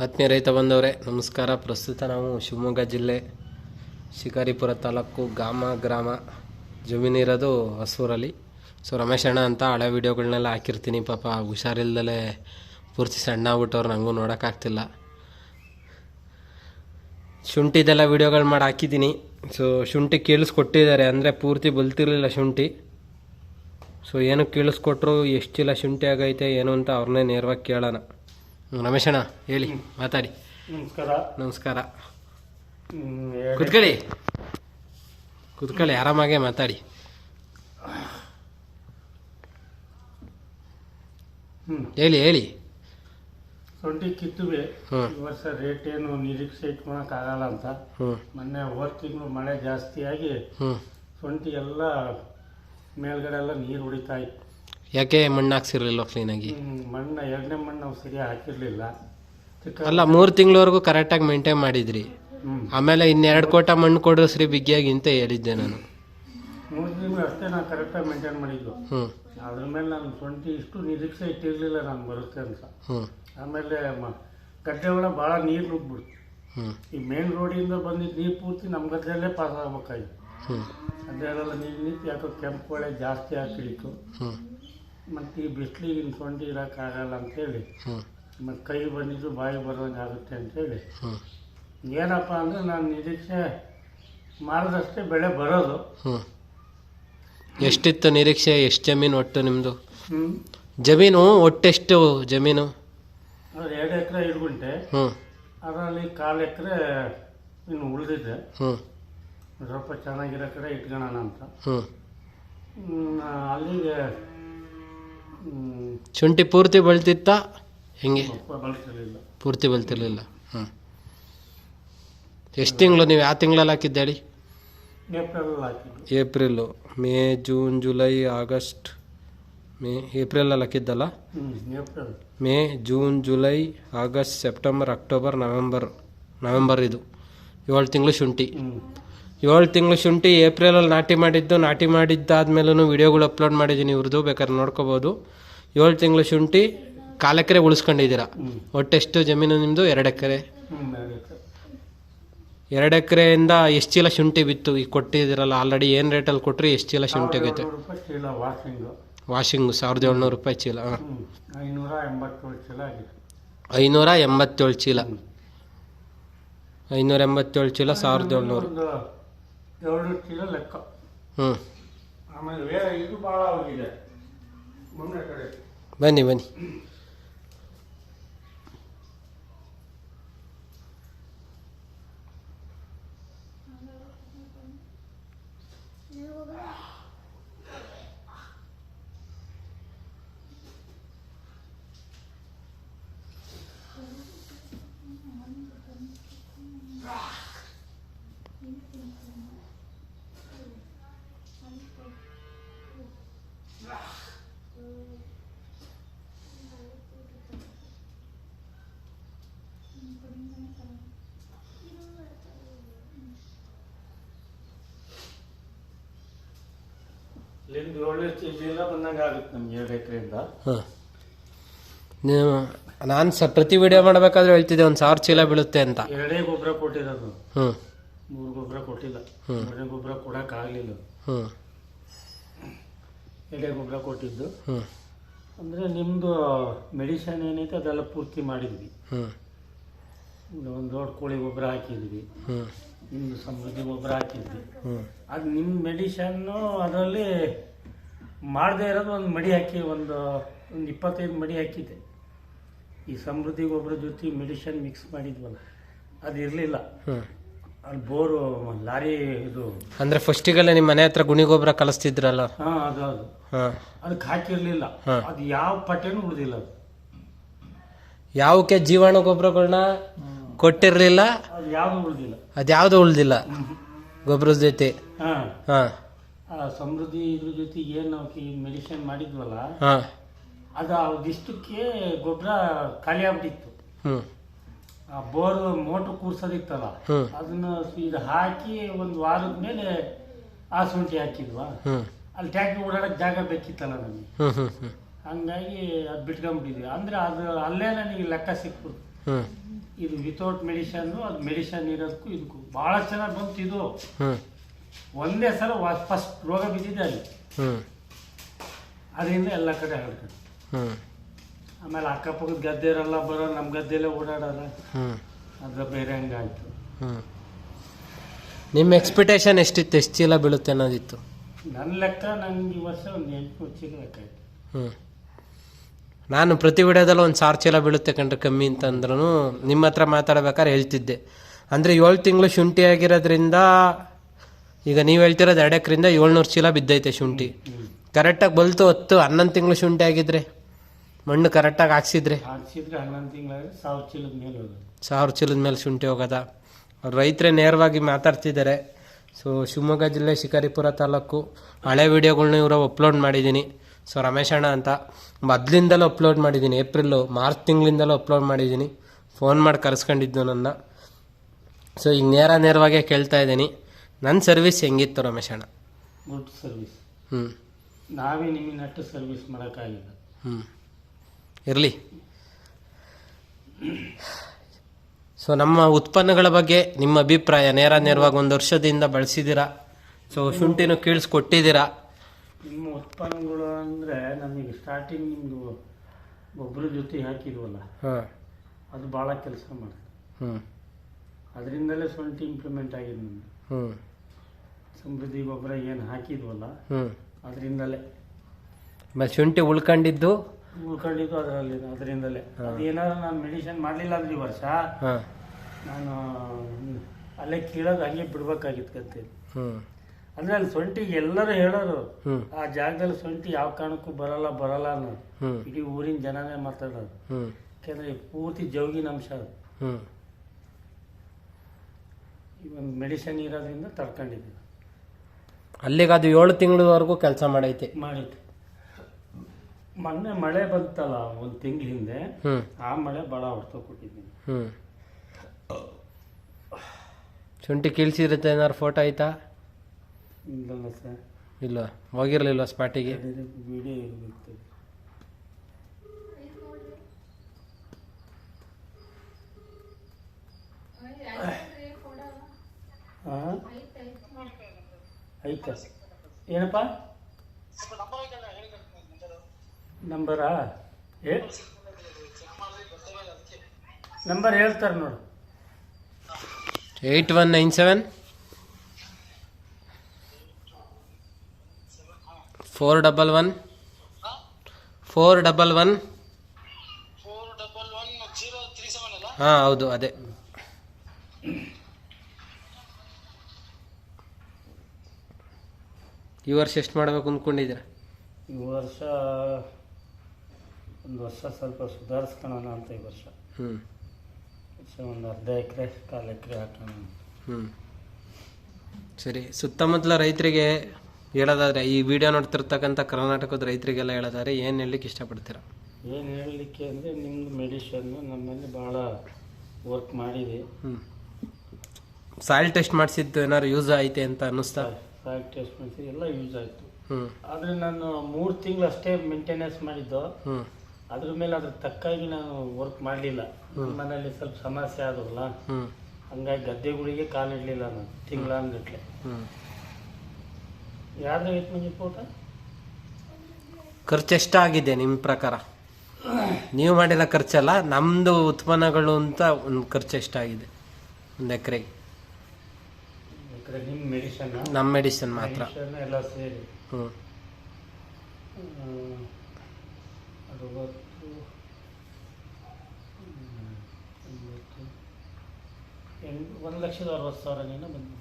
ಆತ್ಮೀಯ ರೈತ ಬಂದವರೇ, ನಮಸ್ಕಾರ. ಪ್ರಸ್ತುತ ನಾವು ಶಿವಮೊಗ್ಗ ಜಿಲ್ಲೆ, ಶಿಕಾರಿಪುರ ತಾಲೂಕು, ಗಾಮ ಗ್ರಾಮ ಜಮೀನಿರೋದು ಹೊಸೂರಲ್ಲಿ. ಸೊ, ರಮೇಶ್ ಅಣ್ಣ ಅಂತ ಹಳೆ ವೀಡಿಯೋಗಳನ್ನೆಲ್ಲ ಹಾಕಿರ್ತೀನಿ. ಪಾಪ ಹುಷಾರಿಲ್ದಲೇ ಪೂರ್ತಿ ಸಣ್ಣ ಆಗ್ಬಿಟ್ಟವ್ರು ನನಗೂ ನೋಡೋಕ್ಕಾಗ್ತಿಲ್ಲ. ಶುಂಠಿದೆಲ್ಲ ವೀಡಿಯೋಗಳು ಮಾಡಿ ಹಾಕಿದ್ದೀನಿ. ಸೊ, ಶುಂಠಿ ಕೇಳಿಸ್ಕೊಟ್ಟಿದ್ದಾರೆ. ಅಂದರೆ ಪೂರ್ತಿ ಬಲ್ತಿರಲಿಲ್ಲ ಶುಂಠಿ. ಸೊ ಏನು ಕೇಳಿಸ್ಕೊಟ್ರು, ಎಷ್ಟಿಲ್ಲ ಶುಂಠಿ ಆಗೈತೆ, ಏನು ಅಂತ ಅವ್ರನ್ನೇ ನೇರವಾಗಿ ಕೇಳೋಣ. ಹ್ಮ್, ರಮೇಶ್ ಹೇಳಿ ಮಾತಾಡಿ. ನಮಸ್ಕಾರ. ನಮಸ್ಕಾರ. ಕುತ್ಕೊಳ್ಳಿ. ಕುತ್ಕೊಳ್ಳಿ ಆರಾಮಾಗೆ ಮಾತಾಡಿ. ಹೇಳಿ ಹೇಳಿ. ಟ್ವೆಂಟಿ ಕಿತ್ತುವೆ. ಈ ವರ್ಷ ರೇಟ್ ಏನು ನಿರೀಕ್ಷೆ ಇಟ್ಕೊಳಕ್ಕಾಗಲ್ಲ ಅಂತ. ಮೊನ್ನೆ ಹೋದ ತಿಂಗಳು ಮಳೆ ಜಾಸ್ತಿಯಾಗಿ ಆಗಿ ಟ್ವೆಂಟಿ ಎಲ್ಲ ಮೇಲ್ಗಡೆ ಎಲ್ಲ ನೀರು ಹೊಡಿತಾ ಇತ್ತು. ಯಾಕೆ ಮಣ್ಣು ಹಾಕ್ಸಿರ್ಲಿಲ್ಲ ಕ್ಲೀನಾಗಿ? ಮಣ್ಣು ಎರಡನೇ ಮಣ್ಣು ನಾವು ಸರಿಯಾಗಿ ಹಾಕಿರಲಿಲ್ಲ. ಅಲ್ಲ ಮೂರು ತಿಂಗಳವರೆಗೂ ಕರೆಕ್ಟಾಗಿ ಮೇಂಟೈನ್ ಮಾಡಿದ್ರಿ. ಆಮೇಲೆ ಇನ್ನೆರಡು ಕೋಟ ಮಣ್ಣು ಕೊಡಿಸ್ರಿ ಬಿಗ್ಗಿಯಾಗಿ ಅಂತ ಹೇಳಿದ್ದೆ ನಾನು. ಮೂರು ತಿಂಗಳು ಅಷ್ಟೇ ನಾವು ಕರೆಕ್ಟಾಗಿ ಮೇಂಟೈನ್ ಮಾಡಿದ್ದು ಹ್ಞೂ ಅದ್ರ ಮೇಲೆ ನಾನು ಟ್ವೆಂಟಿ ಇಷ್ಟು ನಿರೀಕ್ಷೆ ಇಟ್ಟಿರಲಿಲ್ಲ ನಾನು ಬರುತ್ತೆ ಅಂತ. ಹ್ಞೂ ಆಮೇಲೆ ಗಡ್ಡೆ ಒಳಗೆ ಭಾಳ ನೀರು ನುಗ್ಬಿಡ್ತು ಹ್ಞೂ ಈ ಮೇನ್ ರೋಡಿಂದ ಬಂದಿದ್ದ ನೀರು ಪೂರ್ತಿ ನಮ್ಮ ಗದ್ದೆಯಲ್ಲೇ ಪಾಸ್ ಆಗ್ಬೇಕಾಗಿತ್ತು ಹ್ಞೂ ಗದ್ದೆಯಲ್ಲೆಲ್ಲ ನೀರು ನಿಂತು ಯಾಕೋ ಕೆಂಪು ಒಳ್ಳೆ ಜಾಸ್ತಿ ಹಾಕಿಡಿತು ಹ್ಞೂ ಮತ್ತು ಈ ಬಿಸಿಲಿಗೆ ಇನ್ನು ಸೊಂಟಿ ಇರೋಕ್ಕಾಗಲ್ಲ ಅಂತೇಳಿ. ಮತ್ತು ಕೈ ಬಂದಿದ್ದು ಬಾಯಿ ಬರೋಂಗೆ ಆಗುತ್ತೆ ಅಂತೇಳಿ ಏನಪ್ಪ ಅಂದರೆ ನಾನು ನಿರೀಕ್ಷೆ ಮಾಡಿದಷ್ಟೇ ಬೆಳೆ ಬರೋದು. ಹ್ಞೂ ಎಷ್ಟಿತ್ತು ನಿರೀಕ್ಷೆ? ಎಷ್ಟು ಜಮೀನು ಒಟ್ಟು ನಿಮ್ಮದು ಹ್ಞೂ ಜಮೀನು ಒಟ್ಟೆಷ್ಟು ಜಮೀನು? ಅದು ಎರಡು ಎಕರೆ ಇಡ್ಗುಂಟೆ ಹ್ಞೂ ಅದರಲ್ಲಿ ಕಾಲು ಎಕರೆ ಇನ್ನು ಉಳಿದಿದೆ. ಹ್ಞೂ ಸ್ವಲ್ಪ ಚೆನ್ನಾಗಿರೋ ಕಡೆ ಇಟ್ಕೊಳ್ಳೋಣ ಅಂತ. ಹ್ಞೂ ಅಲ್ಲಿಗೆ ಶುಂಠಿ ಪೂರ್ತಿ ಬೆಳ್ತಿತ್ತ? ಹೆಂಗೆ? ಬಳಸಿರಲಿಲ್ಲ ಪೂರ್ತಿ ಬೆಳ್ತಿರ್ಲಿಲ್ಲ. ಹ್ಞೂ ಎಷ್ಟು ತಿಂಗಳು ನೀವು ಯಾವ ತಿಂಗಳಲ್ಲಿ ಹಾಕಿದ್ದೆ ಹೇಳಿ ಏಪ್ರಿಲ್ ಹಾಕಿದ್ದು. April May June July August May ಏಪ್ರಿಲಲ್ಲಿ ಹಾಕಿದ್ದಲ್ಲ? ಹ್ಞೂ April. May June July August September October November November ಇದು. ಏಳು ತಿಂಗಳು ಶುಂಠಿ. ಹ್ಞೂ ಏಳು ತಿಂಗಳು ಶುಂಠಿ ಏಪ್ರಿಲಲ್ಲಿ ನಾಟಿ ಮಾಡಿದ್ದು ನಾಟಿ ಮಾಡಿದ್ದಾದ್ಮೇಲೂ ವಿಡಿಯೋಗಳು ಅಪ್ಲೋಡ್ ಮಾಡಿದ್ದೀನಿ ಇವ್ರದ್ದು ಬೇಕಾದ್ರೆ ನೋಡ್ಕೋಬೋದು. ಏಳು ತಿಂಗಳು ಶುಂಠಿ ಕಾಲು ಎಕರೆ ಉಳಿಸ್ಕೊಂಡಿದ್ದೀರಾ. ಒಟ್ಟೆಷ್ಟು ಜಮೀನು ನಿಮ್ಮದು ಎರಡು ಎಕರೆ. ಎರಡು ಎಕರೆ ಎರಡು ಎಕರೆಯಿಂದ ಎಷ್ಟು ಚೀಲ ಶುಂಠಿ ಬಿತ್ತು? ಈಗ ಕೊಟ್ಟಿದ್ದೀರಲ್ಲ ಆಲ್ರೆಡಿ ಏನು ರೇಟಲ್ಲಿ ಕೊಟ್ರಿ ಎಷ್ಟು ಚೀಲ ಶುಂಠಿ ಆಗೈತೆ ವಾಷಿಂಗು ಸಾವಿರದ ಏಳ್ನೂರು ರೂಪಾಯಿ ಚೀಲ ಹಾಂ. ಐನೂರ ಎಂಬತ್ತೇಳು ಚೀಲ ಐನೂರ ಎಂಬತ್ತೇಳು ಚೀಲ. ಸಾವಿರದ ಏಳ್ನೂರು. ಹ್ಞೂ ಆಮೇಲೆ ಬೇರೆ ಇದು ಭಾಳ ಏಳನೇ ಚೀಲ ಬಂದಂಗೆ ಆಗುತ್ತೆ ನಮ್ಗೆ ಎರಡು ಎಕರೆಯಿಂದ. ಹಾಂ. ನೀವು ನಾನು ಸ ಪ್ರತಿ ವಿಡಿಯೋ ಮಾಡಬೇಕಾದ್ರೆ ಹೇಳ್ತಿದ್ದೆ ಒಂದು ಸಾವಿರ ಚೀಲ ಬೀಳುತ್ತೆ ಅಂತ. ಎರಡೇ ಗೊಬ್ಬರ ಕೊಟ್ಟಿರೋದು. ಹ್ಞೂ ಮೂರು ಗೊಬ್ಬರ ಕೊಟ್ಟಿಲ್ಲ. ಎರಡೇ ಎರಡನೇ ಗೊಬ್ಬರ ಕೊಡೋಕ್ಕಾಗಲಿಲ್ಲ. ಹ್ಞೂ ಎಡೆ ಗೊಬ್ಬರ ಕೊಟ್ಟಿದ್ದು. ಹ್ಞೂ ಅಂದರೆ ನಿಮ್ಮದು ಮೆಡಿಸನ್ ಏನೈತೆ ಅದೆಲ್ಲ ಪೂರ್ತಿ ಮಾಡಿದ್ವಿ. ಹ್ಞೂ ಒಂದು ದೊಡ್ಡ ಕೋಳಿ ಗೊಬ್ಬರ ಹಾಕಿದ್ವಿ. ಹ್ಞೂ ನಿಮ್ಮದು ಸಮೃದ್ಧಿ ಗೊಬ್ಬರ ಹಾಕಿದ್ವಿ. ಹ್ಞೂ ಅದು ನಿಮ್ಮ ಮೆಡಿಸನ್ನು ಅದರಲ್ಲಿ ಮಾಡದೇ ಇರೋದು ಒಂದು ಮಡಿ ಹಾಕಿ ಒಂದು ಒಂದು ಇಪ್ಪತ್ತೈದು ಮಡಿ ಹಾಕಿದ್ದೆ. ಈ ಸಮೃದ್ಧಿ ಗೊಬ್ಬರ ಜೊತೆ ಮೆಡಿಷನ್ ಮಿಕ್ಸ್ ಮಾಡಿದ್ವಲ್ಲ ಅದು ಇರಲಿಲ್ಲ. ಅಲ್ಲಿ ಬೋರು ಲಾರಿ ಇದು. ಅಂದರೆ ಫಸ್ಟಿಗೆಲ್ಲ ನಿಮ್ಮ ಮನೆ ಹತ್ರ ಗುಣಿ ಗೊಬ್ಬರ ಕಲಿಸ್ತಿದ್ರಲ್ಲ? ಹಾಂ ಅದು ಅದು. ಹಾಂ. ಅದಕ್ಕೆ ಹಾಕಿರಲಿಲ್ಲ. ಅದು ಯಾವ ಪಟ್ಟೆನೂ ಉಳಿದಿಲ್ಲ ಅದು. ಯಾವಕ್ಕೆ ಜೀವಾಣು ಗೊಬ್ಬರಗಳನ್ನ ಕೊಟ್ಟಿರಲಿಲ್ಲ? ಅದು ಯಾವುದು ಉಳಿದಿಲ್ಲ. ಅದ್ಯಾವುದು ಉಳ್ದಿಲ್ಲ? ಗೊಬ್ಬರದ ಜೊತೆ? ಹಾಂ. ಹಾಂ. ಆ ಸಮೃದ್ಧಿ ಇದ್ರ ಜೊತೆ ಏನು ನಾವು ಈ ಮೆಡಿಸಿನ್ ಮಾಡಿದ್ವಲ್ಲ ಹಾಂ. ಅದು ಅದಿಷ್ಟಕ್ಕೆ ಗೊಬ್ಬರ ಖಾಲಿ ಆಗ್ಬಿಟ್ಟಿತ್ತು. ಹ್ಞೂ ಆ ಬೋರ್ ಮೋಟ್ರ್ ಕೂರ್ಸೋದಿತ್ತಲ್ಲ ಹ್ಞೂ ಅದನ್ನ ಇದು ಹಾಕಿ ಒಂದು ವಾರದ ಮೇಲೆ ಆ ಶುಂಠಿ ಹಾಕಿದ್ವಾ. ಹ್ಞೂ ಅಲ್ಲಿ ಟ್ಯಾಕ್ಟ್ರಿ ಓಡಾಡಕ್ಕೆ ಜಾಗ ಬೇಕಿತ್ತಲ್ಲ ನಮಗೆ. ಹ್ಞೂ ಹ್ಞೂ ಹ್ಞೂ ಹಂಗಾಗಿ ಅದು ಬಿಟ್ಕೊಂಡ್ಬಿಟ್ಟಿದ್ವಿ ಅಂದ್ರೆ ಅದು ಅಲ್ಲೇ ನನಗೆ ಲೆಕ್ಕ ಸಿಕ್ಬಿಡ್ತು. ಹ್ಞೂ ಇದು ವಿತೌಟ್ ಮೆಡಿಷನ್ನು ಅದು ಮೆಡಿಷನ್ ಇರೋದಕ್ಕೂ ಇದಕ್ಕೂ ಭಾಳ ಚೆನ್ನಾಗಿ ಬಂತು ಇದು. ಹ್ಞೂ ಒಂದೇ ಸಲ ಫಸ್ಟ್ ರೋಗ ಬಿದ್ದಿದೆ ಅಲ್ಲಿ. ಅದರಿಂದ ಎಲ್ಲ ಕಡೆ ಹ್ಞೂ ಆಮೇಲೆ ಅಕ್ಕಪಕ್ಕದ ಗದ್ದೆ ಇರಲ್ಲ ಬರೋ ನಮ್ಮ ಗದ್ದೆಲ್ಲೇ ಓಡಾಡೋಲ್ಲ ಅದ್ರ ಬೇರೆ ಹಂಗಾಯ್ತು. ಹ್ಞೂ ನಿಮ್ಮ ಎಕ್ಸ್ಪೆಕ್ಟೇಷನ್ ಎಷ್ಟಿತ್ತು? ಎಷ್ಟು ಚೀಲ ಬೀಳುತ್ತೆ ಅನ್ನೋದಿತ್ತು? ನನ್ನ ಲೆಕ್ಕ ನಂಗೆ ಈ ವರ್ಷ ಒಂದು ಎಂಟು ಚೀಲ ಬೇಕಾಯ್ತು. ಹ್ಞೂ ನಾನು ಪ್ರತಿ ವಿಡಿಯೋದಲ್ಲಿ ಒಂದು ಸಾವಿರ ಚೀಲ ಬೀಳುತ್ತೆ ಕಂಡ್ರೆ ಕಮ್ಮಿ ಅಂತಂದ್ರೂ ನಿಮ್ಮ ಹತ್ರ ಮಾತಾಡ್ಬೇಕಾದ್ರೆ ಹೇಳ್ತಿದ್ದೆ. ಅಂದರೆ ಏಳು ತಿಂಗಳು ಶುಂಠಿ ಆಗಿರೋದ್ರಿಂದ ಈಗ ನೀವು ಹೇಳ್ತಿರೋದು ಎರಡು ಎಕರಿಂದ ಏಳ್ನೂರು ಚೀಲ ಬಿದ್ದೈತೆ ಶುಂಠಿ. ಕರೆಕ್ಟಾಗಿ ಬಲ್ತು ಹತ್ತು ಹನ್ನೊಂದು ತಿಂಗಳು ಶುಂಠಿ ಆಗಿದ್ರೆ ಮಣ್ಣು ಕರೆಕ್ಟಾಗಿ ಹಾಕ್ಸಿದ್ರೆ? ಹಾಕ್ಸಿದ್ರೆ ಹನ್ನೊಂದು ತಿಂಗಳಾದ್ರೆ ಸಾವಿರ ಚೀಲದ ಮೇಲೆ ಹೋಗೋದು ಸಾವಿರ ಚೀಲದ ಮೇಲೆ ಶುಂಠಿ ಹೋಗೋದಾ. ಅವ್ರು ರೈತರೇ ನೇರವಾಗಿ ಮಾತಾಡ್ತಿದ್ದಾರೆ. ಸೊ ಶಿವಮೊಗ್ಗ ಜಿಲ್ಲೆ ಶಿಕಾರಿಪುರ ತಾಲೂಕು ಹಳೆ ವಿಡಿಯೋಗಳ್ನ ಇವರು ಅಪ್ಲೋಡ್ ಮಾಡಿದ್ದೀನಿ ಸೊ ರಮೇಶ್ ಅಣ್ಣ ಅಂತ ಮೊದಲಿಂದಲೂ ಅಪ್ಲೋಡ್ ಮಾಡಿದ್ದೀನಿ ಏಪ್ರಿಲು ಮಾರ್ಚ್ ತಿಂಗಳಿಂದಲೂ ಅಪ್ಲೋಡ್ ಮಾಡಿದ್ದೀನಿ ಫೋನ್ ಮಾಡಿ ಕರೆಸ್ಕೊಂಡಿದ್ದು ನನ್ನ. ಸೊ ಈಗ ನೇರ ನೇರವಾಗೇ ಕೇಳ್ತಾ ಇದ್ದೀನಿ. ನನ್ನ ಸರ್ವಿಸ್ ಹೆಂಗಿತ್ತು ರಮೇಶ್ ಅಣ್ಣ? Good service. ಹ್ಞೂ ನಾವೇ ನಿಮಗೆ ನಟ್ಟು ಸರ್ವಿಸ್ ಮಾಡೋಕ್ಕಾಗಿಲ್ಲ. ಹ್ಞೂ ಇರಲಿ. ಸೊ ನಮ್ಮ ಉತ್ಪನ್ನಗಳ ಬಗ್ಗೆ ನಿಮ್ಮ ಅಭಿಪ್ರಾಯ? ನೇರ ನೇರವಾಗಿ ಒಂದು ವರ್ಷದಿಂದ ಬಳಸಿದ್ದೀರಾ ಸೊ ಶುಂಠಿನೂ ಕೀಳ್ಸ್ಕೊಟ್ಟಿದ್ದೀರಾ ನಿಮ್ಮ ಉತ್ಪನ್ನಗಳು ಅಂದರೆ ನಮಗೆ ಸ್ಟಾರ್ಟಿಂಗ್ ನಿಮ್ಮದು ಗೊಬ್ಬರ ಜೊತೆ ಹಾಕಿದ್ವಲ್ಲ? ಹಾಂ. ಅದು ಭಾಳ ಕೆಲಸ ಮಾಡಿದೆ. ಹ್ಞೂ ಅದರಿಂದಲೇ ಶುಂಠಿ ಇಂಪ್ಲಿಮೆಂಟ್ ಆಗಿದೆ ನಮಗೆ ಹ್ಞೂ ಸಮೃದ್ಧಿ ಗೊಬ್ಬರ ಏನು ಹಾಕಿದ್ವಲ್ಲ ಅದರಿಂದಲೇ. ಆಮೇಲೆ ಶುಂಠಿ ಉಳ್ಕೊಂಡಿದ್ದು? ಉಳ್ಕೊಂಡಿದ್ದು ಅದರಲ್ಲಿ ಅದರಿಂದಲೇ. ಅದೇನಾದ್ರು ನಾನು ಮೆಡಿಸಿನ್ ಮಾಡಲಿಲ್ಲ ಅಂದ್ರೆ ಈ ವರ್ಷ ನಾನು ಅಲ್ಲೇ ಕೀಳೋದು ಹಂಗೆ ಬಿಡ್ಬೇಕಾಗಿತ್ತು ಕತೆ ಹ್ಞೂ ಅಂದ್ರೆ ಅಲ್ಲಿ ಸೊಂಟಿಗೆ ಎಲ್ಲರೂ ಹೇಳೋರು ಆ ಜಾಗದಲ್ಲಿ ಸೊಂಟಿ ಯಾವ ಕಾರಣಕ್ಕೂ ಬರಲ್ಲ ಬರಲ್ಲ ಅನ್ನೋದು. ಇಡೀ ಊರಿನ ಜನನೇ ಮಾತಾಡೋದು ಯಾಕೆಂದ್ರೆ ಪೂರ್ತಿ ಜೌಗಿನ ಅಂಶ ಅದು. ಈ ಒಂದು ಮೆಡಿಸಿನ್ ಇರೋದ್ರಿಂದ ತಡ್ಕೊಂಡಿದ್ದೀವಿ. ಅಲ್ಲಿಗೆ ಅದು ಏಳು ತಿಂಗಳವರೆಗೂ ಕೆಲಸ ಮಾಡೈತೆ. ಮಾಡೈತೆ ಮೊನ್ನೆ ಮಳೆ ಬಂತಲ್ಲ ಒಂದು ತಿಂಗಳ ಹಿಂದೆ. ಹ್ಞೂ ಆ ಮಳೆ ಭಾಳ ಹೊಡ್ತ ಕೊಟ್ಟಿದ್ದೀನಿ ಹ್ಞೂ ಶುಂಠಿ ಕೀಳ್ಸಿರುತ್ತೆ ಏನಾರು ಫೋಟೋ ಆಯ್ತಾ? ಇಲ್ಲ ಸರ್. ಇಲ್ಲ ಹೋಗಿರಲಿಲ್ಲ ಸ್ಪಾಟಿಗೆ ವಿಡಿಯೋ ಇರಬೇಕು. ಆಯ್ತಾ ಏನಪ್ಪ? ನಂಬರಾ ಏ? ನಂಬರ್ ಹೇಳ್ತಾರೆ ನೋಡು. Eight one nine seven? Four double one? Four double one? ಹಾಂ ಹೌದು ಅದೇ. ಈ ವರ್ಷ ಎಷ್ಟು ಮಾಡಬೇಕು ಅಂದ್ಕೊಂಡಿದ್ದೀರ ಈ ವರ್ಷ ಒಂದು ವರ್ಷ ಸ್ವಲ್ಪ ಸುಧಾರಿಸ್ಕೊಳ್ಳೋಣ ಅಂತ ಈ ವರ್ಷ. ಹ್ಞೂ ಒಂದು ಅರ್ಧ ಎಕರೆ ಕಾಲು ಎಕರೆ ಹಾಕೋಣ. ಹ್ಞೂ ಸರಿ ಸುತ್ತಮುತ್ತಲ ರೈತರಿಗೆ ಹೇಳೋದಾದ್ರೆ ಈ ವಿಡಿಯೋ ನೋಡ್ತಿರ್ತಕ್ಕಂಥ ಕರ್ನಾಟಕದ ರೈತರಿಗೆಲ್ಲ ಹೇಳೋದಾದ್ರೆ ಏನು ಹೇಳಲಿಕ್ಕೆ ಇಷ್ಟಪಡ್ತೀರಾ? ಏನು ಹೇಳಲಿಕ್ಕೆ ಅಂದರೆ ನಿಮ್ಮದು ಮೆಡಿಷನ್ನು ನಮ್ಮಲ್ಲಿ ಭಾಳ ವರ್ಕ್ ಮಾಡಿದೆ. ಹ್ಞೂ ಸಾಯಿಲ್ ಟೆಸ್ಟ್ ಮಾಡಿಸಿದ್ದು ಏನಾದ್ರು ಯೂಸ್ ಐತೆ ಅಂತ ಅನ್ನಿಸ್ತಾ? ಸಾಯಿಲ್ ಟೆಸ್ಟ್ ಮಾಡಿಸಿ ಎಲ್ಲ ಯೂಸ್ ಆಯಿತು. ಆದರೆ ನಾನು ಮೂರು ತಿಂಗಳು ಅಷ್ಟೇ ಮೇಂಟೆನೆನ್ಸ್ ಮಾಡಿದ್ದು ಅದ್ರ ಮೇಲೆ ಅದ್ರ ತಕ್ಕಾಗಿ ನಾನು ವರ್ಕ್ ಮಾಡಲಿಲ್ಲ. ಮನೇಲಿ ಸ್ವಲ್ಪ ಸಮಸ್ಯೆ ಆದವಲ್ಲ ಹಂಗಾಗಿ ಗದ್ದೆಗಳಿಗೆ ಕಾಲಿಡಲಿಲ್ಲ ನಾನು ತಿಂಗಳಾನ್ಗಟ್ಲೆ ಹ್ಞೂ ಯಾರ್ದು ಐತೆ ಮಂಜು ಫೋಟೋ ಖರ್ಚು ಎಷ್ಟಾಗಿದೆ ನಿಮ್ಮ ಪ್ರಕಾರ? ನೀವು ಮಾಡಿಲ್ಲ ಖರ್ಚಲ್ಲ ನಮ್ಮದು ಉತ್ಪನ್ನಗಳು ಅಂತ ಒಂದು ಖರ್ಚು ಎಷ್ಟಾಗಿದೆ? ಒಂದು ಎಕರೆಗೆ ನಿಮ್ಮ ಮೆಡಿಸನ್ ನಮ್ಮ ಮೆಡಿಸಿನ್ ಮಾತ್ರ. ಎಲ್ಲ ಸೇರಿ. ಹ್ಞೂ ಅರವತ್ತು ಒಂದು ಲಕ್ಷದ ಅರವತ್ತು ಸಾವಿರ ಬಂದಿದೆ.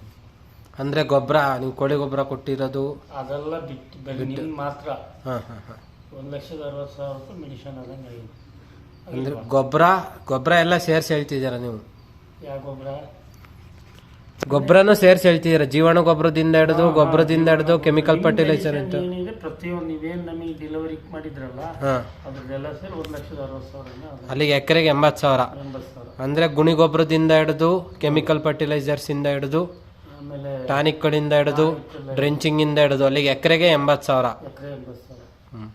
ಅಂದರೆ ಗೊಬ್ಬರ ನೀವು ಕೋಳಿ ಗೊಬ್ಬರ ಕೊಟ್ಟಿರೋದು? ಅದೆಲ್ಲ ಬಿಟ್ಟು ನಿಮ್ಮ ಮಾತ್ರ. ಹಾಂ ಹಾಂ ಹಾಂ. ಒಂದು ಲಕ್ಷದ ಅರವತ್ತು ಸಾವಿರ ರೂಪಾಯಿ ಮೆಡಿಷನ್ ಆದಂಗೆ ಆಗಿದೆ. ಅಂದರೆ ಗೊಬ್ಬರ ಗೊಬ್ಬರ ಎಲ್ಲ ಸೇರಿಸಿ ಹೇಳ್ತಿದ್ದೀರಾ ನೀವು? ಯಾವ ಗೊಬ್ಬರ? ಗೊಬ್ಬರನೂ ಸೇರಿಸಿ ಹೇಳ್ತಿದ್ದೀರಾ? ಜೀವಾಣು ಗೊಬ್ಬರದಿಂದ ಹಿಡಿದು ಗೊಬ್ಬರದಿಂದ ಹಿಡಿದು ಕೆಮಿಕಲ್ ಫರ್ಟಿಲೈಸರ್ ಅಂತ. ಏನಿದೆ ಪ್ರತಿಯೊಂದು ನೀವೇನು ನಮಗೆ ಡೆಲಿವರಿ ಮಾಡಿದ್ರಲ್ಲ ಹಾಂ. ಅದ್ರದ್ದೆಲ್ಲ ಸೇರಿ ಒಂದು ಲಕ್ಷದ ಅರವತ್ತು ಸಾವಿರ ಅಲ್ಲಿಗೆ ಎಕರೆಗೆ ಎಂಬತ್ತು ಸಾವಿರ. ಅಂದ್ರೆ ಸಾವಿರ. ಅಂದರೆ ಗುಣಿ ಗೊಬ್ಬರದಿಂದ ಹಿಡಿದು ಕೆಮಿಕಲ್ ಫರ್ಟಿಲೈಸರ್ಸಿಂದ ಹಿಡಿದು ಆಮೇಲೆ ಟಾನಿಕ್ಗಳಿಂದ ಹಿಡಿದು ಡ್ರೆಂಚಿಂಗಿಂದ ಹಿಡಿದು ಅಲ್ಲಿಗೆ ಎಕರೆಗೆ ಎಂಬತ್ತು ಸಾವಿರ. ಎಕರೆ ಎಂಬತ್ತು ಸಾವಿರ. ಹ್ಞೂ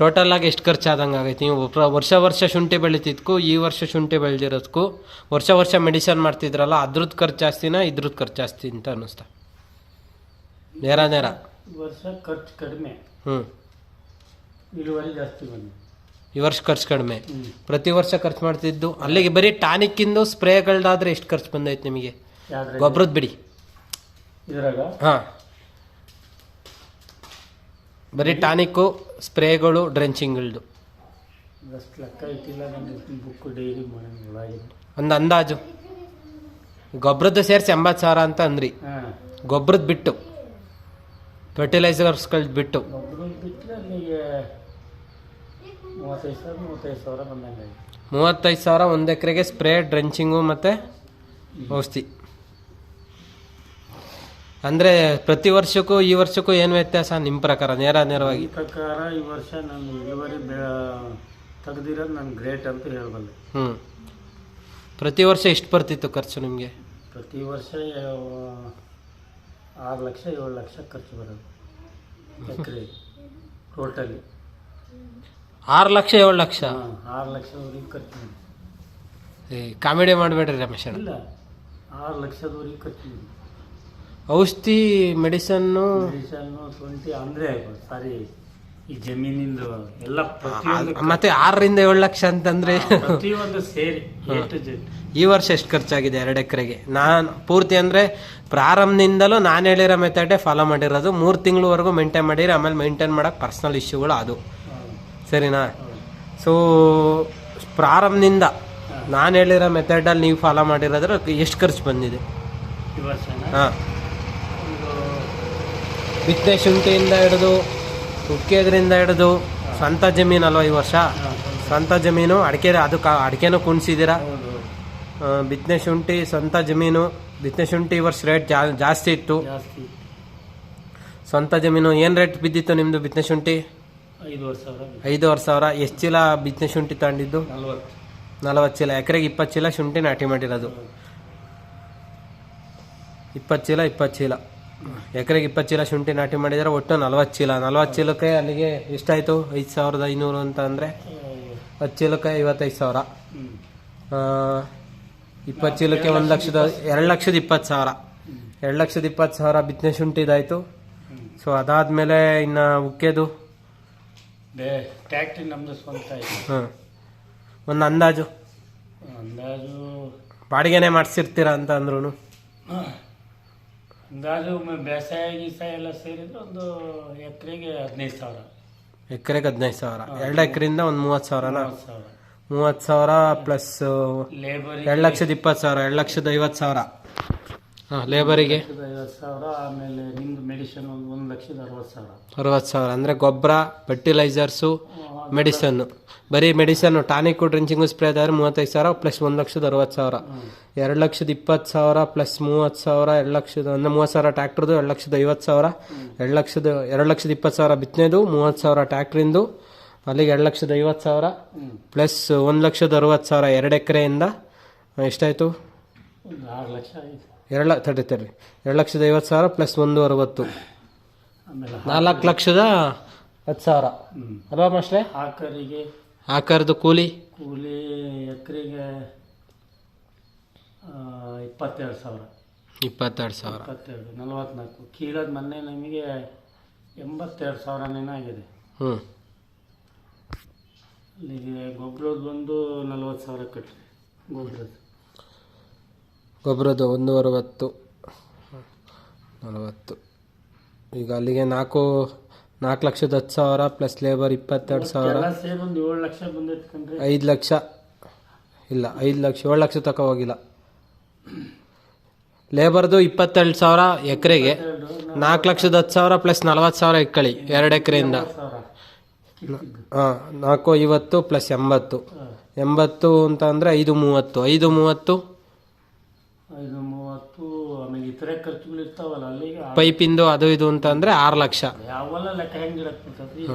ಟೋಟಲ್ ಆಗಿ ಎಷ್ಟು ಖರ್ಚಾದಂಗೆ ಆಗೈತಿ? ನೀವು ಪ್ರ- ವರ್ಷ ವರ್ಷ ಶುಂಠಿ ಬೆಳೀತಿದ್ಕು ಈ ವರ್ಷ ಶುಂಠಿ ಬೆಳೆದಿರೋದಕ್ಕೂ ವರ್ಷ ವರ್ಷ ಮೆಡಿಸನ್ ಮಾಡ್ತಿದ್ರಲ್ಲ ಅದ್ರದ್ದು ಖರ್ಚು ಜಾಸ್ತಿನಾ ಇದ್ರದ್ದು ಖರ್ಚು ಜಾಸ್ತಿ ಅಂತ ಅನ್ನಿಸ್ತಾ? ನೇರ ನೇರ. ವರ್ಷ ಖರ್ಚು ಕಡಿಮೆ. ಹ್ಞೂ ಇಳುವರಿ ಜಾಸ್ತಿ ಬಂದು ಈ ವರ್ಷ ಖರ್ಚು ಕಡಿಮೆ. ಪ್ರತಿ ವರ್ಷ ಖರ್ಚು ಮಾಡ್ತಿದ್ದು. ಅಲ್ಲಿಗೆ ಬರೀ ಟಾನಿಕ್ಕಿಂದು ಸ್ಪ್ರೇಗಳ್ದಾದ್ರೆ ಎಷ್ಟು ಖರ್ಚು ಬಂದೈತೆ ನಿಮಗೆ? ಗೊಬ್ಬರದ್ದು ಗೊಬ್ಬರದ ಬಿಡಿ. ಇದ್ರಾಗ? ಹಾಂ. ಬರೀ ಟಾನಿಕ್ಕು ಸ್ಪ್ರೇಗಳು ಡ್ರೆಂಚಿಂಗ್ಗಳದು. ಅಷ್ಟು ಲೆಕ್ಕ ಇಟ್ಟಿಲ್ಲ ನನಗೆ ಬುಕ್ ಡೈರಿ ಮಾಡೋಂಗಿಲ್ಲ ಒಂದು ಅಂದಾಜು. ಗೊಬ್ಬರದ್ದು ಸೇರಿಸಿ ಎಂಬತ್ತು ಸಾವಿರ ಅಂತ ಅಂದ್ರಿ. ಹಾಂ. ಗೊಬ್ಬರದ್ದು ಬಿಟ್ಟು. ಫರ್ಟಿಲೈಸರ್ಸ್ಗಳ್ದು ಬಿಟ್ಟು. ಒಬ್ಬರು ಬಿಟ್ಟರೆ ಅಲ್ಲಿಗೆ ಮೂವತ್ತೈದು ಸಾವಿರ ಮೂವತ್ತೈದು ಸಾವಿರ ಬಂದಂಗೆ ಆಯ್ತು. ಮೂವತ್ತೈದು ಸಾವಿರ ಒಂದು ಎಕರೆಗೆ ಸ್ಪ್ರೇ ಡ್ರೆಂಚಿಂಗು ಮತ್ತು ಔಷಧಿ. ಅಂದರೆ ಪ್ರತಿ ವರ್ಷಕ್ಕೂ ಈ ವರ್ಷಕ್ಕೂ ಏನು ವ್ಯತ್ಯಾಸ ನಿಮ್ಮ ಪ್ರಕಾರ ನೇರ ನೇರವಾಗಿ? ಪ್ರಕಾರ ಈ ವರ್ಷ ನಾನು ಇಳುವರಿ ಬೆ ತೆಗೆದಿರೋದು ನಾನು ಗ್ರೇಟ್ ಅಂತ ಹೇಳಬಲ್ಲೆ. ಹ್ಞೂ ಪ್ರತಿ ವರ್ಷ ಎಷ್ಟು ಬರ್ತಿತ್ತು ಖರ್ಚು ನಿಮಗೆ? ಪ್ರತಿ ವರ್ಷ ಆರು ಲಕ್ಷ ಏಳು ಲಕ್ಷ ಖರ್ಚು ಬರೋದು. Acre totally. ಆರು ಲಕ್ಷ ಏಳು ಲಕ್ಷ? ಆರು ಲಕ್ಷದವರೆಗೆ ಖರ್ಚು ಮಾಡಿ ಏ ಕಾಮಿಡಿ ಮಾಡಬೇಡ್ರಿ ರಮೇಶ್ ಅಣ್ಣ. ಇಲ್ಲ ಆರು ಲಕ್ಷದವರೆಗೆ ಖರ್ಚು ಔಷಧಿ ಮೆಡಿಸನ್ನು? ಮೆಡಿಸನ್ನು ಟ್ವೆಂಟಿ ಅಂದರೆ ಸಾರಿ. ಈ ಜಮೀನಿಂದು ಎಲ್ಲ ಪ್ರತಿಯೊಂದು ಮತ್ತೆ ಆರರಿಂದ ಏಳು ಲಕ್ಷ ಅಂತಂದ್ರೆ? ಪ್ರತಿಯೊಂದು ಸೇರಿ ಈ ವರ್ಷ ಎಷ್ಟು ಖರ್ಚಾಗಿದೆ ಎರಡು ಎಕರೆಗೆ? ನಾನು ಪೂರ್ತಿ ಅಂದರೆ ಪ್ರಾರಂಭದಿಂದಲೂ ನಾನು ಹೇಳಿರೋ ಮೆಥಡೇ ಫಾಲೋ ಮಾಡಿರೋದು. ಮೂರು ತಿಂಗಳವರೆಗೂ ಮೇಂಟೈನ್ ಮಾಡಿರಿ ಆಮೇಲೆ ಮೇಂಟೈನ್ ಮಾಡೋಕ್ಕೆ ಪರ್ಸ್ನಲ್ ಇಶ್ಯೂಗಳು ಅದು. ಸರಿನಾ? ಸೊ ಪ್ರಾರಂಭದಿಂದ ನಾನು ಹೇಳಿರೋ ಮೆಥಡಲ್ಲಿ ನೀವು ಫಾಲೋ ಮಾಡಿರೋದ್ರೆ ಎಷ್ಟು ಖರ್ಚು ಬಂದಿದೆ? ಈ ವರ್ಷನ? ಹಾಂ. ಬಿತ್ತನೆ ಶುಂಠಿಯಿಂದ ಹಿಡಿದು ಉಕ್ಕೇದ್ರಿಂದ ಹಿಡಿದು ಸ್ವಂತ ಜಮೀನು ಅಲ್ವಾ ಈ ವರ್ಷ? ಸ್ವಂತ ಜಮೀನು ಅಡಿಕೆ ಅದು ಅಡಿಕೆನೂ ಕುಣಿಸಿದ್ದೀರಾ? ಬಿತ್ತನೆ ಶುಂಠಿ ಸ್ವಂತ ಜಮೀನು ಬಿತ್ತನೆ ಶುಂಠಿ ಈ ವರ್ಷ ರೇಟ್ ಜಾ ಜಾಸ್ತಿ ಇತ್ತು. ಸ್ವಂತ ಜಮೀನು ಏನು ರೇಟ್ ಬಿದ್ದಿತ್ತು ನಿಮ್ಮದು ಬಿತ್ತನೆ ಶುಂಠಿ ಐದೂವರೆ ಸಾವಿರ ಎಷ್ಟು ಚೀಲ ಬಿತ್ತನೆ ಶುಂಠಿ ತಗೊಂಡಿದ್ದು ನಲವತ್ತು ಚೀಲ. ಎಕರೆಗೆ ಇಪ್ಪತ್ತು ಚೀಲ ಶುಂಠಿ ನಾಟಿ ಮಾಡಿರೋದು. ಇಪ್ಪತ್ತು ಚೀಲ ಇಪ್ಪತ್ತು ಚೀಲ. ಎಕರೆಗೆ ಇಪ್ಪತ್ತು ಚೀಲ ಶುಂಠಿ ನಾಟಿ ಮಾಡಿದರೆ ಒಟ್ಟು ನಲ್ವತ್ತು ಚೀಲ. ನಲ್ವತ್ತು ಚೀಲಕ್ಕೆ ಅಲ್ಲಿಗೆ ಎಷ್ಟಾಯಿತು? ಐದು ಸಾವಿರದ ಐನೂರು ಅಂತ ಅಂದರೆ ಹತ್ತು ಚೀಲಕ್ಕೆ ಐವತ್ತೈದು ಸಾವಿರ. ಇಪ್ಪತ್ತು ಚೀಲಕ್ಕೆ ಒಂದು ಲಕ್ಷದ ಎರಡು ಲಕ್ಷದ ಇಪ್ಪತ್ತು ಸಾವಿರ. ಎರಡು ಲಕ್ಷದ ಇಪ್ಪತ್ತು ಸಾವಿರ ಬಿತ್ತನೆ ಶುಂಠಿದಾಯಿತು ಸೊ ಅದಾದಮೇಲೆ ಇನ್ನು ಉಕ್ಕೇದು ಟ್ಯಾಕ್ಟ್ರಿ ನಮ್ಮದು ಸ್ವಂತ ಹಾಂ. ಒಂದು ಅಂದಾಜು? ಅಂದಾಜು ಬಾಡಿಗೆನೇ ಮಾಡಿಸಿರ್ತೀರ ಅಂತ ಅಂದ್ರೂ ಅಂದಾಜು ಬೇಸಾಯ ಗೀಸಾಯ ಎಲ್ಲ ಸೇರಿದ್ರೆ ಒಂದು ಎಕರೆಗೆ ಹದಿನೈದು ಸಾವಿರ. ಎಕರೆಗೆ ಹದಿನೈದು ಸಾವಿರ. ಎರಡು ಎಕರೆಯಿಂದ ಒಂದು ಮೂವತ್ತು ಸಾವಿರನಾ? ಮೂವತ್ತು ಸಾವಿರ. ಮೂವತ್ತು ಸಾವಿರ ಪ್ಲಸ್ ಲೇಬರ್ ಎರಡು ಲಕ್ಷದ ಇಪ್ಪತ್ತು ಸಾವಿರ ಎರಡು ಲಕ್ಷದ ಐವತ್ತು ಸಾವಿರ. ಹಾಂ ಲೇಬರಿಗೆ ಐವತ್ತು ಸಾವಿರ ಆಮೇಲೆ ನಿಮ್ದು ಮೆಡಿಸಿನ್ ಒಂದು ಒಂದು ಲಕ್ಷದ ಅರವತ್ತು ಸಾವಿರ. ಅರವತ್ತು ಸಾವಿರ. ಅಂದರೆ ಗೊಬ್ಬರ ಫರ್ಟಿಲೈಸರ್ಸು ಮೆಡಿಸನ್ನು ಬರೀ ಮೆಡಿಸನ್ನು ಟಾನಿಕ್ ಡ್ರಿಂಚಿಂಗು ಸ್ಪ್ರೇ ಆದರೆ ಮೂವತ್ತೈದು ಸಾವಿರ ಪ್ಲಸ್ ಒಂದು ಲಕ್ಷದ ಅರವತ್ತು ಸಾವಿರ. ಎರಡು ಲಕ್ಷದ ಇಪ್ಪತ್ತು ಸಾವಿರ ಪ್ಲಸ್ ಮೂವತ್ತು ಸಾವಿರ ಎರಡು ಲಕ್ಷದ ಅಂದರೆ ಮೂವತ್ತು ಸಾವಿರ ಟ್ಯಾಕ್ಟ್ರದು ಎರಡು ಲಕ್ಷದ ಐವತ್ತು ಸಾವಿರ. ಎರಡು ಲಕ್ಷದ ಎರಡು ಲಕ್ಷದ ಇಪ್ಪತ್ತು ಸಾವಿರ ಬಿತ್ತನೆದು ಮೂವತ್ತು ಸಾವಿರ ಟ್ಯಾಕ್ಟ್ರಿಂದು ಅಲ್ಲಿಗೆ ಎರಡು ಲಕ್ಷದ ಐವತ್ತು ಸಾವಿರ ಪ್ಲಸ್ ಒಂದು ಲಕ್ಷದ ಅರವತ್ತು ಸಾವಿರ ಎರಡು ಎಕರೆಯಿಂದ. ಎಷ್ಟಾಯಿತು? ಒಂದು ಆರು ಲಕ್ಷ ಆಯಿತು. ಎರಡು ಲಕ್ಷ ತರ್ಟಿ ತಡಿ ಎರಡು ಲಕ್ಷದ ಐವತ್ತು ಸಾವಿರ ಪ್ಲಸ್ ಒಂದು ಅರವತ್ತು ಆಮೇಲೆ ನಾಲ್ಕು ಲಕ್ಷದ ಹತ್ತು ಸಾವಿರ. ಹ್ಞೂ ಅಲ್ವಾ ಮಾಸ್ಟ್ರೆ? ಆಕರಿಗೆ ಆಕಾರದ ಕೂಲಿ? ಕೂಲಿ ಎಕರೆಗೆ ಇಪ್ಪತ್ತೆರಡು ಸಾವಿರ. ಇಪ್ಪತ್ತೆರಡು ಸಾವಿರ. ಇಪ್ಪತ್ತೆರಡು ನಲವತ್ನಾಲ್ಕು. ಕೀಳದ ಮೊನ್ನೆ ನಮಗೆ ಎಂಬತ್ತೆರಡು ಸಾವಿರನೇನೋ ಆಗಿದೆ. ಹ್ಞೂ ಅಲ್ಲಿಗೆ ಗೊಬ್ಬರದ್ದು ಬಂದು ನಲ್ವತ್ತು ಸಾವಿರ ಕಟ್ಟಿರಿ ಗೊಬ್ಬರದ್ದು ಗೊಬ್ಬರದ್ದು ಒಂದು ಅರವತ್ತು. ನಲವತ್ತು. ಈಗ ಅಲ್ಲಿಗೆ ನಾಲ್ಕು ನಾಲ್ಕು ಲಕ್ಷದ ಹತ್ತು ಸಾವಿರ ಪ್ಲಸ್ ಲೇಬರ್ ಇಪ್ಪತ್ತೆರಡು ಸಾವಿರ. ಏಳು ಲಕ್ಷ ಬಂದೈತೆ ಐದು ಲಕ್ಷ. ಇಲ್ಲ ಐದು ಲಕ್ಷ ಏಳು ಲಕ್ಷ ತಕ ಹೋಗಿಲ್ಲ. ಲೇಬರ್ದು ಇಪ್ಪತ್ತೆರಡು ಸಾವಿರ ಎಕರೆಗೆ ನಾಲ್ಕು ಲಕ್ಷದ ಹತ್ತು ಸಾವಿರ ಪ್ಲಸ್ ನಲವತ್ತು ಸಾವಿರ ಇಕ್ಕಳಿ ಎರಡು ಎಕರೆಯಿಂದ. ಹಾಂ ನಾಲ್ಕು ಐವತ್ತು ಪ್ಲಸ್ ಎಂಬತ್ತು. ಎಂಬತ್ತು ಅಂತ ಅಂದರೆ ಐದು ಮೂವತ್ತು. ಐದು ಮೂವತ್ತು ಐದು ಮೂವತ್ತು ಆಮೇಲೆ ಇತರೆ ಖರ್ಚುಗಳು ಇರ್ತಾವಲ್ಲ ಅಲ್ಲಿಗೆ ಆ- ಪೈಪಿಂದು ಅದು ಇದು ಅಂತ ಅಂದ್ರೆ ಆರು ಲಕ್ಷ. ಯಾವೆಲ್ಲ ಲೆಕ್ಕ ಹೆಂಗೆ ಇಡಕ್ಬಿಡ್ತದ್ರಿ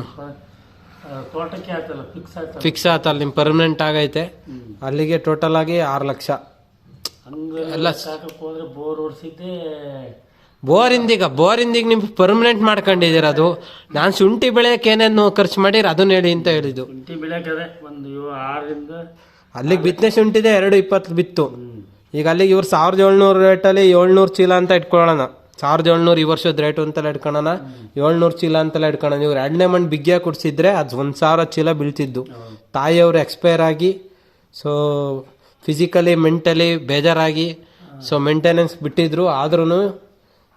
ತೋಟಕ್ಕೆ ಆಯ್ತಲ್ಲ ಫಿಕ್ಸ್ ಆಯ್ತಲ್ಲ? ಫಿಕ್ಸ್ ಆತಲ್ಲ ನಿಮ್ಮ ಪರ್ಮನೆಂಟ್ ಆಗೈತೆ. ಹ್ಮ್. ಅಲ್ಲಿಗೆ ಟೋಟಲ್ ಆಗಿ ಆರು ಲಕ್ಷ. ಹಂಗೆ ಎಲ್ಲ ಸಾಕಕ್ಕೆ ಹೋದ್ರೆ ಬೋರ್ ಓಡಿಸಿದ್ದೆ ನಿಮ್ಗೆ ಪರ್ಮನೆಂಟ್ ಮಾಡ್ಕೊಂಡಿದ್ದೀರ ಅದು. ನಾನು ಶುಂಠಿ ಬೆಳೆಯಕ್ಕೆ ಏನೇನು ಖರ್ಚು ಮಾಡಿರ ಅದನ್ನ ಹೇಳಿ ಅಂತ ಹೇಳಿದ್ದು. ಶುಂಠಿ ಬೆಳೆಯಕ್ಕದೆ ಒಂದು ಇವು ಆರರಿಂದ ಅಲ್ಲಿಗೆ ಬಿತ್ತನೆ ಶುಂಠಿದೆ ಎರಡು ಇಪ್ಪತ್ತು ಬಿತ್ತು. ಹ್ಮ್. ಈಗ ಅಲ್ಲಿಗೆ ಇವ್ರು ಸಾವಿರದ ಏಳ್ನೂರು ರೇಟಲ್ಲಿ ಏಳ್ನೂರು ಚೀಲ ಅಂತ ಇಟ್ಕೊಳ್ಳೋಣ. ಸಾವಿರದ ಏಳ್ನೂರು ಈ ವರ್ಷದ ರೇಟು ಅಂತೆಲ್ಲ ಇಟ್ಕೊಳ್ಳೋಣ ಏಳ್ನೂರು ಚೀಲ ಅಂತೆಲ್ಲ ಇಟ್ಕೊಳ್ಳೋಣ ಇವ್ರು ಎರಡನೇ ಮಣ್ಣು ಬಿಗ್ಗೆ ಕೊಡಿಸಿದ್ರೆ ಅದು ಒಂದು ಸಾವಿರ ಚೀಲ ಬೀಳ್ತಿದ್ದು. ತಾಯಿಯವರು ಎಕ್ಸ್ಪೈರ್ ಆಗಿ ಸೊ ಫಿಸಿಕಲಿ ಮೆಂಟಲಿ ಬೇಜಾರಾಗಿ ಸೊ ಮೇಂಟೆನೆನ್ಸ್ ಬಿಟ್ಟಿದ್ರು. ಆದ್ರೂ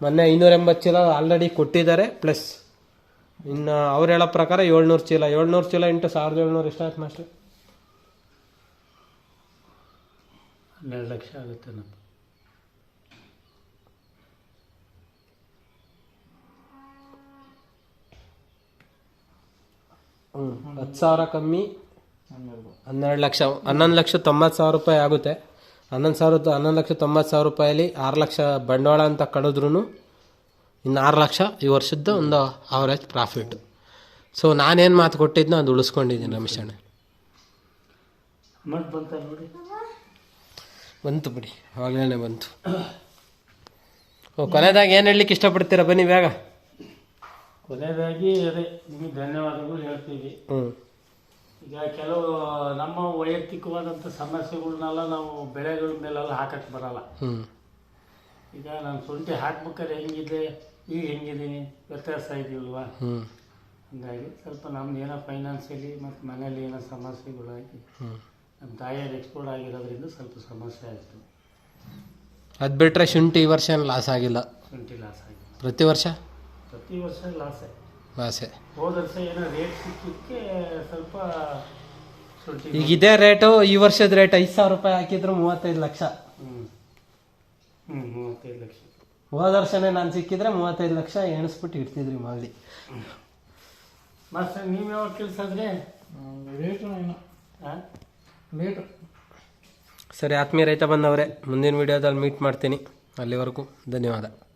ಮೊನ್ನೆ ಐನೂರ ಎಂಬತ್ತು ಚೀಲ ಆಲ್ರೆಡಿ ಕೊಟ್ಟಿದ್ದಾರೆ. ಪ್ಲಸ್ ಇನ್ನು ಅವ್ರು ಹೇಳೋ ಪ್ರಕಾರ ಏಳ್ನೂರು ಚೀಲ. ಏಳ್ನೂರು ಚೀಲ ಇಂಟು ಸಾವಿರದ ಏಳ್ನೂರು ಎಷ್ಟಾಯ್ತು ಮಾಸ್ಟರ್? ಹನ್ನೆರಡು ಲಕ್ಷ ಆಗುತ್ತೆ ನಮ್ಮ ಹ್ಞೂ ಹತ್ತು ಸಾವಿರ ಕಮ್ಮಿ. ಹನ್ನೆರಡು. ಲಕ್ಷ ಹನ್ನೊಂದು ಲಕ್ಷ ತೊಂಬತ್ತು ಸಾವಿರ ರೂಪಾಯಿ ಆಗುತ್ತೆ. ಹನ್ನೊಂದು ಸಾವಿರದ ಹನ್ನೊಂದು ಲಕ್ಷ ತೊಂಬತ್ತು ಸಾವಿರ ರೂಪಾಯಲ್ಲಿ ಆರು ಲಕ್ಷ ಬಂಡವಾಳ ಅಂತ ಕಳೆದ್ರೂ ಇನ್ನು ಆರು ಲಕ್ಷ ಈ ವರ್ಷದ್ದು ಒಂದು ಅವರೇಜ್ ಪ್ರಾಫಿಟ್ ಸೊ ನಾನೇನು ಮಾತು ಕೊಟ್ಟಿದ್ನೋ ಅದು ಉಳಿಸ್ಕೊಂಡಿದ್ದೀನಿ ರಮೇಶ್ ಅಣ್ಣ. ನೋಡಿ? ಬಂತು ಬಿಡಿ ಆಗಲೇ ಬಂತು. ಓ ಕೊನೆಯದಾಗಿ ಏನು ಹೇಳಲಿಕ್ಕೆ ಇಷ್ಟಪಡ್ತೀರಾ? ಬನ್ನಿ ಬೇಗ. ಕೊನೆಯದಾಗಿ ಅದೇ ನಿಮಗೆ ಧನ್ಯವಾದಗಳು ಹೇಳ್ತೀವಿ. ಹ್ಞೂ ಈಗ ಕೆಲವು ನಮ್ಮ ವೈಯಕ್ತಿಕವಾದಂಥ ಸಮಸ್ಯೆಗಳನ್ನೆಲ್ಲ ನಾವು ಬೆಳೆಗಳ ಮೇಲೆಲ್ಲ ಹಾಕಕ್ಕೆ ಬರಲ್ಲ. ಹ್ಞೂ ಈಗ ನಾನು ಶುಂಠಿ ಹಾಕ್ಬೇಕಾದ್ರೆ ಹೆಂಗಿದೆ? ಈಗ ಹೆಂಗಿದ್ದೀನಿ ವ್ಯತ್ಯಾಸ ಇದೆಯಲ್ವಾ? ಹ್ಞೂ ಹಂಗಾಗಿ ಸ್ವಲ್ಪ ನಮ್ದು ಏನೋ ಫೈನಾನ್ಸಿಯಲಿ ಮತ್ತು ಮನೇಲಿ ಏನೋ ಸಮಸ್ಯೆಗಳಾಗಿ. ನಮ್ಮ ತಾಯಿಯಲ್ಲಿ ಎಕ್ಸ್ಪೋರ್ಟ್ ಆಗಿರೋದ್ರಿಂದ ಸ್ವಲ್ಪ ಸಮಸ್ಯೆ ಆಯಿತು. ಅದು ಬಿಟ್ಟರೆ ಶುಂಠಿ ಈ ವರ್ಷ ಏನು ಲಾಸ್ ಆಗಿಲ್ಲ? ಶುಂಠಿ ಲಾಸ್ ಆಗಿದೆ ಪ್ರತಿ ವರ್ಷ? ಪ್ರತಿ ವರ್ಷ ಲಾಸೇ ಲಾಸೆ ಹೋದ ವರ್ಷ ಏನೋ ರೇಟ್ ಸಿಕ್ಕಿದ್ದಕ್ಕೆ ಸ್ವಲ್ಪ ಶುಂಠಿ ಈಗ ಇದೇ ರೇಟು ಈ ವರ್ಷದ ರೇಟ್ ಐದು ಸಾವಿರ ರೂಪಾಯಿ ಹಾಕಿದ್ರು ಮೂವತ್ತೈದು ಲಕ್ಷ. ಹ್ಞೂ ಹ್ಞೂ ಮೂವತ್ತೈದು ಲಕ್ಷ. ಹೋದ ವರ್ಷನೇ ನಾನು ಸಿಕ್ಕಿದ್ರೆ ಮೂವತ್ತೈದು ಲಕ್ಷ ಎಣಿಸ್ಬಿಟ್ಟು ಇಡ್ತಿದ್ರಿ ಮಾಲಿ ಮಾಸ್ಟರ್ ನೀವು ಯಾವಾಗ ಕೆಲಸ ಅಂದರೆ ರೇಟು ಏನು ಹಾಂ ರೇಟು ಸರಿ ಆತ್ಮೀಯ ರೈತ ಬಂದವರೇ ಮುಂದಿನ ವಿಡಿಯೋದಲ್ಲಿ ಮೀಟ್ ಮಾಡ್ತೀನಿ. ಅಲ್ಲಿವರೆಗೂ ಧನ್ಯವಾದ.